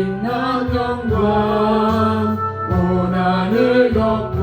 빛난 영광 온 하늘 높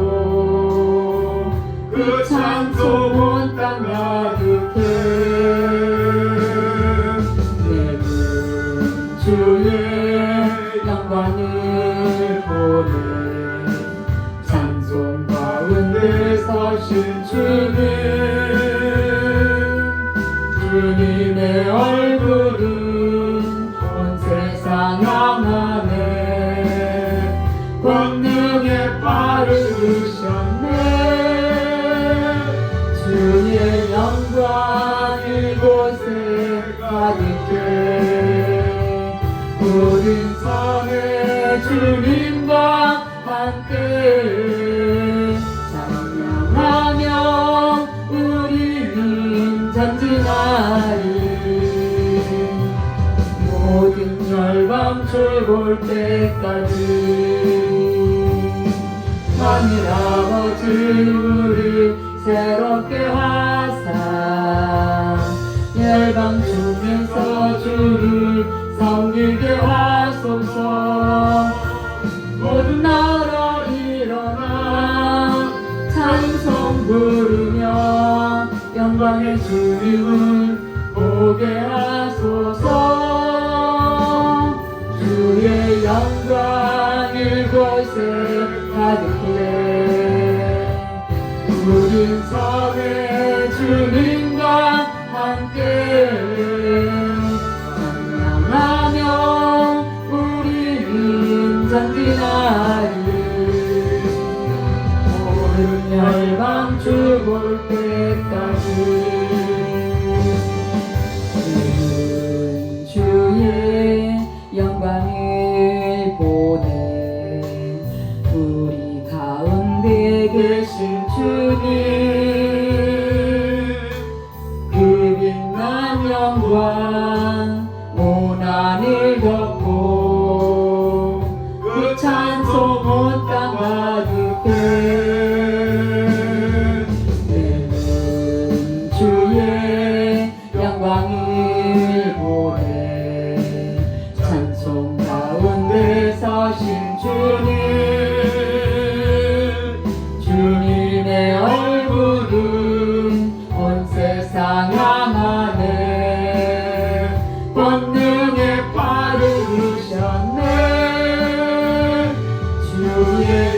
전진하리 모든 열방 출볼 때까지 하늘 아버지 우리 새롭게 하사 열방 중에서 주를 섬기게 하소서. 모든 나라 일어나 찬송 부르며 영광의 주님을 보게 하소서. 주의 영광 이곳에 가득해 우린 섬의 주님과 함께 찬양하며 우리는 전진하리 모든 열방 죽을 때 까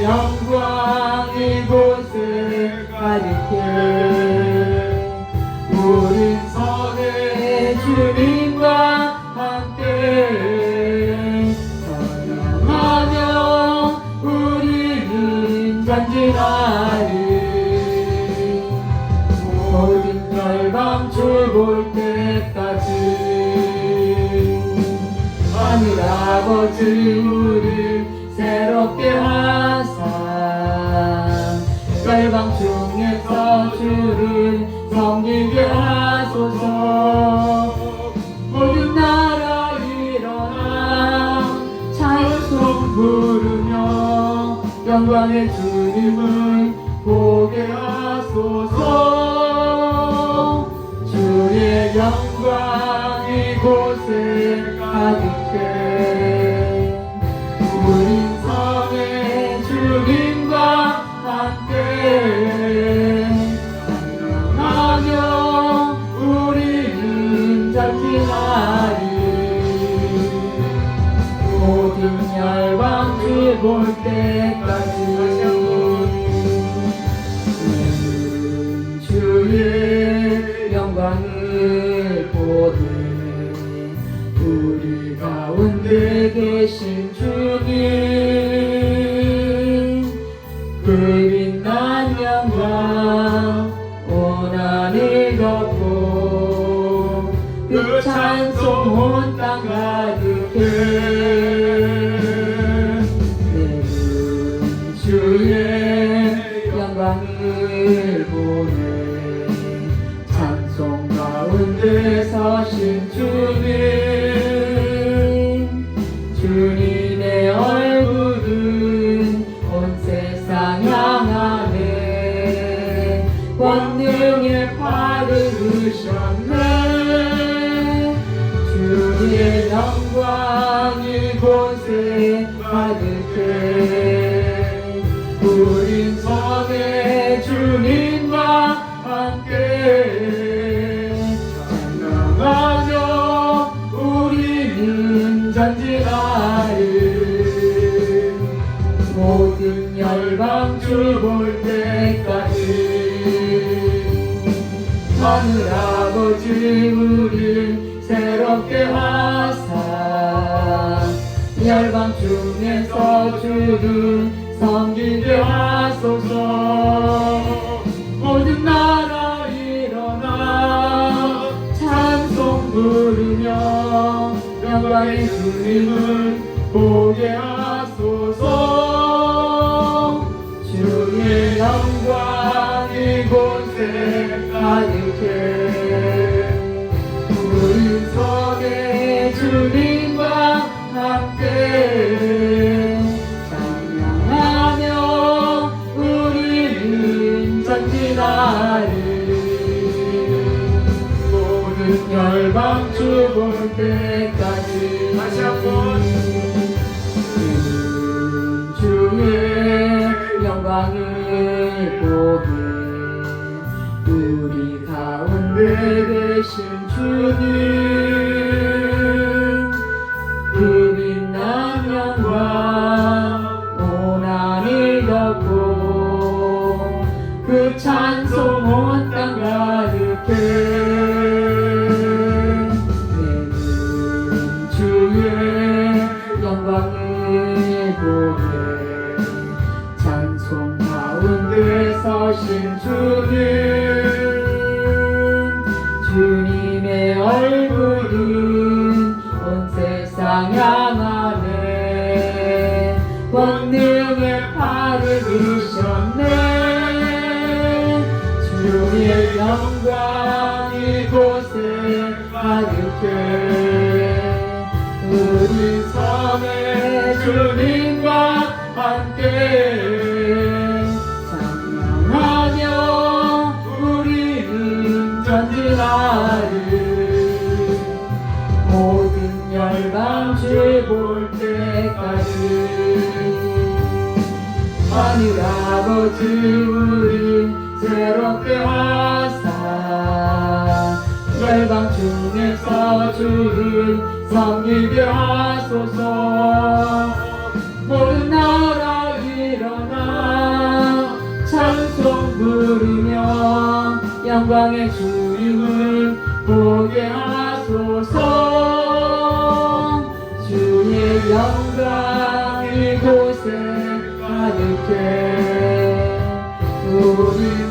영광 이곳에 가득해 우린 선의 주님과 함께. 찬양하며 우리는 전진하리 모든 열방 죽을 때까지 하늘 아버지 우리 새롭게 하사. 열방 중에서 주를 섬기게 하소서. 모든 나라 일어나 찬송 부르며 영광의 주님을 보게 하소서 영광이 곳에 가득해 우린 선의 주님과 함께 찬양하며 우리는 잔지하리. 모든 열방 죽을 때까지 하늘아 섬기게 하소서. 모든 나라 일어나 찬송 부르며 영광의 주님을 때까지 다시 한번. 주의 영광을 보게 우리 가운데 계신 주님 찬송 가운데 서신 주님 주님의 얼굴은 온 세상 향하네 권능의 팔을 드셨네. 주의 영광 이곳에 가득해. 우리 섬의 주님과 함께. 찬양하며 우리는 전진하리. 모든 열방 주볼 때까지. 하늘 아버지 우리 새롭게 하사 열방 중에서 주를 섬기게 하소서. 모든 나라 일어나 찬송 부르며 영광의 주님을 보게 하소서. 주의 영광 이곳에 가득해 우리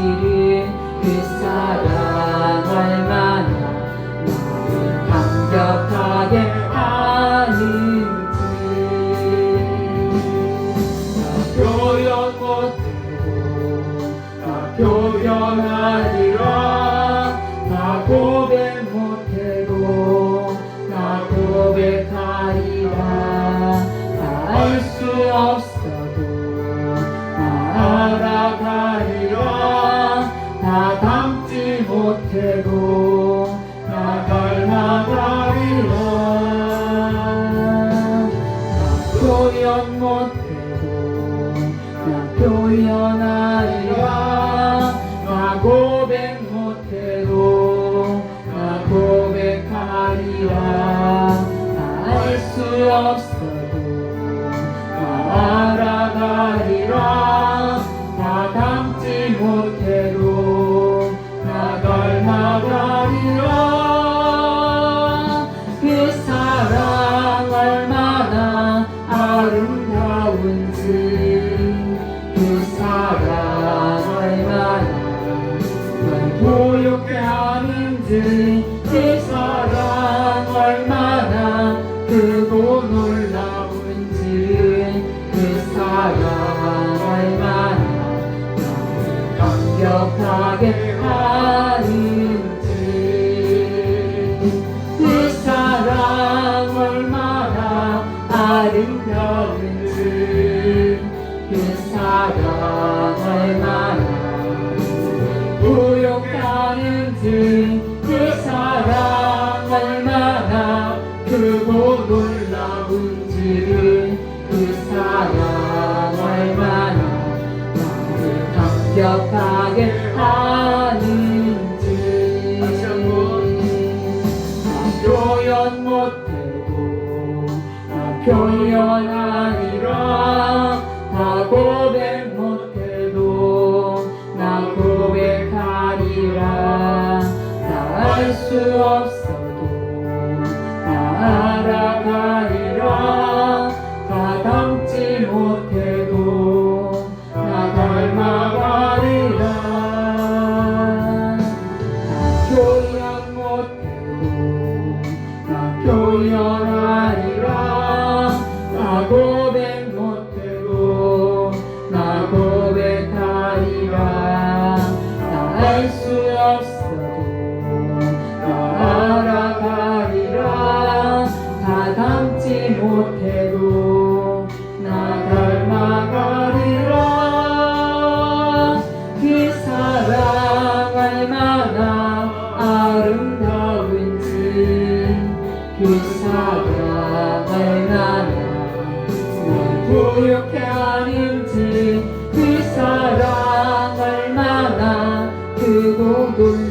놀라운지를 그 사랑 you. 수 없어도 나 알아가리 그렇게 아닌지 그 사랑 얼마나 크고 놀라